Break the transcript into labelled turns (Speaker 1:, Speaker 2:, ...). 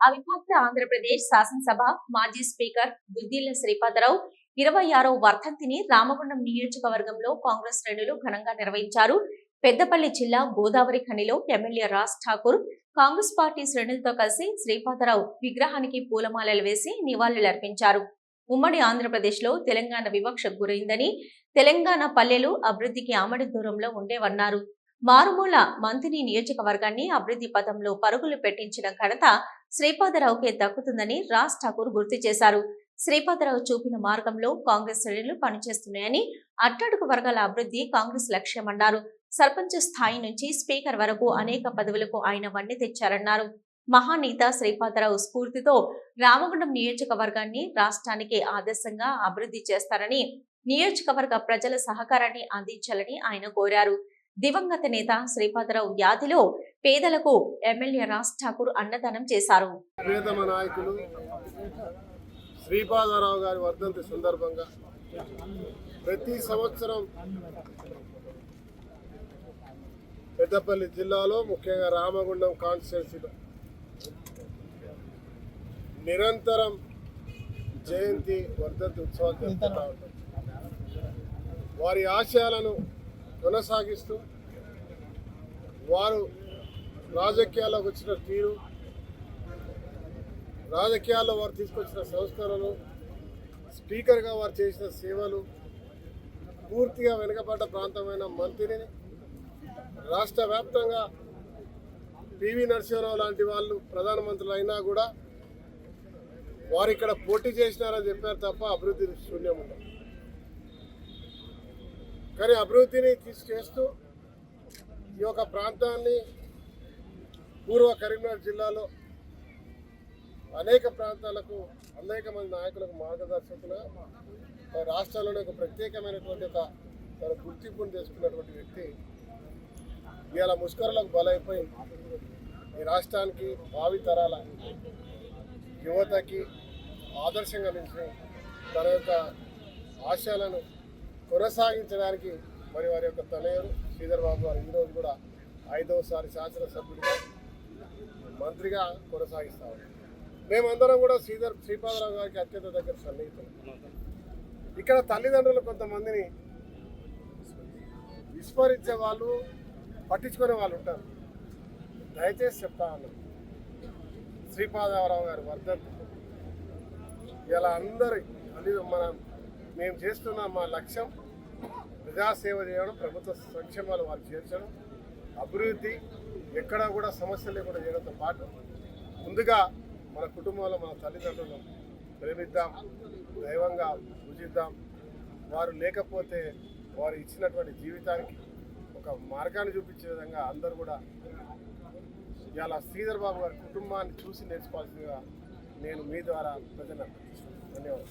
Speaker 1: అవిభక్త ఆంధ్రప్రదేశ్ శాసనసభ మాజీ స్పీకర్ దుద్దిల్ల శ్రీపాదరావు ఇరవై ఆరో వర్ధంతిని రామగుండం నియోజకవర్గంలో కాంగ్రెస్ శ్రేణులు ఘనంగా నిర్వహించారు. పెద్దపల్లి జిల్లా గోదావరి ఖనిలో ఎమ్మెల్యే రాజ్ ఠాకూర్ కాంగ్రెస్ పార్టీ శ్రేణులతో కలిసి శ్రీపాదరావు విగ్రహానికి పూలమాలలు వేసి నివాళులర్పించారు. ఉమ్మడి ఆంధ్రప్రదేశ్లో తెలంగాణ వివక్షకు గురైందని తెలంగాణ పల్లెలు అభివృద్ధికి ఆమడి దూరంలో ఉండేవన్నారు. మారుమూల మంత్రి నియోజకవర్గాన్ని అభివృద్ధి పథంలో పరుగులు పెట్టించిన ఘనత శ్రీపాదరావుకే దక్కుతుందని రాజ్ ఠాకూర్ గుర్తు చేశారు. శ్రీపాదరావు చూపిన మార్గంలో కాంగ్రెస్ శ్రేణులు పనిచేస్తున్నాయని అట్టడుగు వర్గాల అభివృద్ధి కాంగ్రెస్ లక్ష్యమన్నారు. సర్పంచ్ స్థాయి నుంచి స్పీకర్ వరకు అనేక పదవులకు ఆయన వన్నె తెచ్చారన్నారు. మహానేత శ్రీపాదరావు స్ఫూర్తితో రామగుండం నియోజకవర్గాన్ని రాష్ట్రానికి ఆదర్శంగా అభివృద్ధి చేస్తారని నియోజకవర్గ ప్రజల సహకారాన్ని అందించాలని ఆయన కోరారు. దివంగత నేత శ్రీపాదరావు వ్యాధిలో పేదలకు ఎమ్మెల్యే రాజ్ ఠాకూర్ అన్నదానం చేశారు.
Speaker 2: ప్రియతమ నాయకులు శ్రీపాదరావు గారి వర్ధంతి సందర్భంగా ప్రతి సంవత్సరం పెద్దపల్లి జిల్లాలో ముఖ్యంగా రామగుండం కాన్స్టిట్యున్సీలో నిరంతరం జయంతి వర్ధంతి ఉత్సవాలు జరుపుతూ ఉంటాం. వారి ఆశయాలను కొనసాగిస్తూ వారు రాజకీయాల్లోకి వచ్చిన తీరు రాజకీయాల్లో వారు తీసుకొచ్చిన సంస్కరణలు స్పీకర్గా వారు చేసిన సేవలు పూర్తిగా వెనుకబడ్డ ప్రాంతమైన మంత్రిని రాష్ట్ర వ్యాప్తంగా పివి నరసింహరావు లాంటి వాళ్ళు ప్రధానమంత్రులు అయినా కూడా వారు ఇక్కడ పోటీ చేసినారని చెప్పారు తప్ప అభివృద్ధి శూన్యం ఉండదు. కానీ అభివృద్ధిని తీసుకేస్తూ ఈ యొక్క ప్రాంతాన్ని పూర్వ కరీంనగర్ జిల్లాలో అనేక ప్రాంతాలకు అనేక మంది నాయకులకు మార్గదర్శకులుగా మన ఒక ప్రత్యేకమైనటువంటి ఒక తన గుర్తింపును తెచ్చుకున్నటువంటి వ్యక్తి ఇవాళ ముష్కరులకు బలైపోయి ఈ రాష్ట్రానికి భావి తరాల యువతకి ఆదర్శంగా నిలిచి తన యొక్క ఆశయాలను కొనసాగించడానికి మరి వారి యొక్క తలయరు శ్రీధర్ బాబు గారు ఈరోజు కూడా ఐదవసారి శాసనసభ్యుడిగా మంత్రిగా కొనసాగిస్తా మేమందరం కూడా శ్రీధర్ శ్రీపాదరావు గారికి అత్యంత దగ్గర సన్నిహితులు. ఇక్కడ తల్లిదండ్రులు కొంతమందిని విస్మరించే వాళ్ళు పట్టించుకునే వాళ్ళు ఉంటారు. దయచేసి చెప్తా ఉన్నాను శ్రీపాదరావు గారి వర్ధంతి. ఇలా అందరి అది మన మేము చేస్తున్న మా లక్ష్యం ప్రజాసేవ చేయడం ప్రభుత్వ సంక్షేమాలు వారు చేర్చడం అభివృద్ధి ఎక్కడా కూడా సమస్యలు లేకుండా చేయడంతో పాటు ముందుగా మన కుటుంబంలో మన తల్లిదండ్రులను ప్రేమిద్దాం దైవంగా పూజిద్దాం. వారు లేకపోతే వారు ఇచ్చినటువంటి జీవితానికి ఒక మార్గాన్ని చూపించే విధంగా అందరూ కూడా ఇలా శ్రీధర్ బాబు గారి కుటుంబాన్ని చూసి నేర్చుకోవాల్సిందిగా నేను మీ ద్వారా ప్రజలను ధన్యవాదాలు.